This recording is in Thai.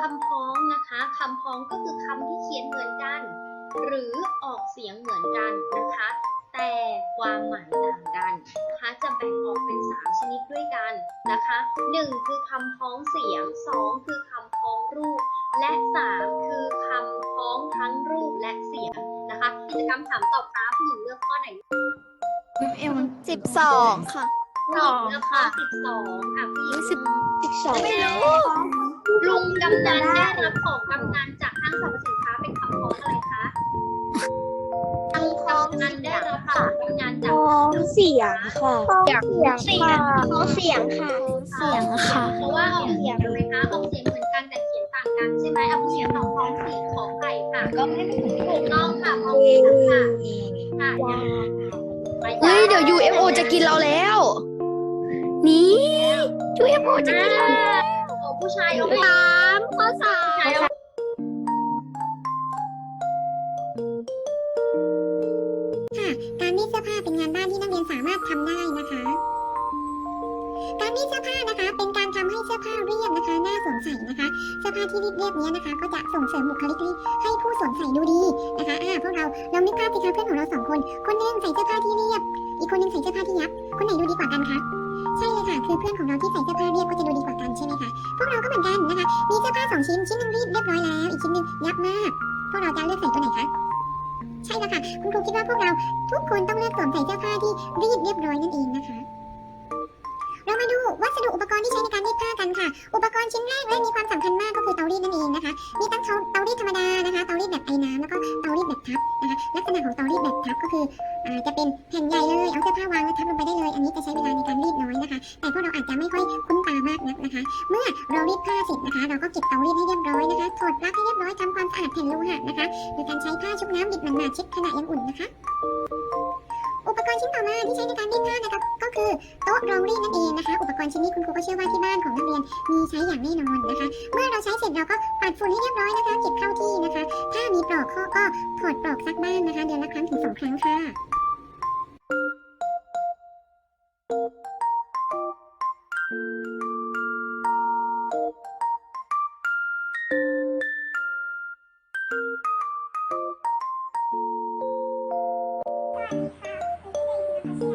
คำพ้องนะคะคำพ้องก็คือคำที่เขียนเหมือนกัน หรือออกเสียงเหมือนกันนะคะ แต่ความหมายต่างกันนะคะจะแบ่งออกเป็น 3 ชนิดด้วยกันนะคะ 1 คือคำพ้องเสียง 2 คือคำพ้องรูป และ 3 คือคำพ้องทั้งรูปและเสียงนะคะกิจกรรมถามตอบครับผู้หญิงเลือกข้อไหนสิบสองค่ะ ผู้หญิงเลือกข้อ12อะผู้หญิงสิบสิบสองไม่รู้ลุงกำนันได้รับของกำนันจากห้างสรรพสินค้าเป็นคำพ้องอะไรคะลุงกำนันได้รับของกำนันจากพ้องเสียงค่ะเสียงเสียงพ้องเสียงค่ะเสียงค่ะเพราะว่าออกเสียงไหมคะออกเสียงเหมือนกันแต่เขียนต่างกันใช่ไหมเอาเสียงของพ้องเสียงของไข่ค่ะ ก็ไม่ถูกต้องค่ะพ้องเสียงค่ะค่ะไปเฮ้ยเดี๋ยว UFO จะกินเราแล้ว นี่ UFO จะกินเราแล้วผู้ชายเอาไปสามข้อสามการรีดเสื้อผ้าเป็นงานบ้านที่นักเรียนสามารถทำได้นะคะ การรีดเสื้อผ้านะคะ เป็นการทำให้เสื้อผ้าเรียบนะคะ น่าสวมใส่นะคะ เสื้อผ้าที่รีดเรียบเนี้ยนะคะ ก็จะส่งเสริมบุคลิกให้ผู้สวมใส่ดูดีนะคะอ่าพวกเราลองนึกภาพสิคะเพื่อนของเราสองคน คนหนึงใส่เสื้อผ้าที่เรียบ อีกคนหนึงใส่เสื้อผ้าที่ยับ คนไหนดูดีกว่ากันคะใช่เลยค่ะ คือเพื่อนของเราที่ใส่เสื้อผ้าเรียบก็จะดูดีกว่ากันใช่ไหมคะ พวกเราก็เหมือนกันนะคะ มีเสื้อผ้าสองชิ้น ชิ้นหนึ่งรีดเรียบร้อยแล้ว อีกชิ้นหนึ่งยับมาก พวกเราจะเลือกใส่ตัวไหนคะ ใช่แล้วค่ะ คุณครูคิดว่าพวกเราทุกคนต้องเลือกสวมใส่เสื้อผ้าที่รีดเรียบร้อยนั่นเองนะคะ เรามาดูวัสดุอุปกรณ์ที่ใช้ในการรีดผ้ากันค่ะ อุปกรณ์ชิ้นแรกและมีความ กษณะของเตารีดแบบทับก็คืออาจะเป็นแผ่นใหญ่เลย เอาเสื้อผ้าวางแล้วทับลงไปได้เลย อันนี้จะใช้เวลาในการรีดน้อยนะคะ แต่พวกเราอาจจะไม่ค่อยคุ้นตามากนักนะคะ เมื่อเรารีดผ้าเสร็จนะคะ เราก็เก็บเตารีดให้เรียบร้อยนะคะถอดปลั๊กให้เรียบร้อยทำความสะอาดแผ่นโลหะนะคะโดยการใช้ผ้าชุบน้ำบิดหมาดๆเช็ดขณะยังอุ่นนะคะ รณ์ชิ้นต่อมาที่ใช้ในการรีดผ้านะคะก็คือโต๊ะรองรีดนั่นเองนะคะ อุปกรณ์ชิ้นนี้คุณครูก็เชื่อว่าที่บ้านของนักเรียนมีใช้อย่างแน่นอนนะคะ เมื่อเราใช้เสร็จเราก็ปัดฝุ่นให้เรียบร้อยนะคะเก็บเข้าที่นะคะ ถ้ามีปลอกข้อก็ถอดปลอกซักบ้านนะคะ เดือนละครั้งถึงสองครั้งค่ะ ส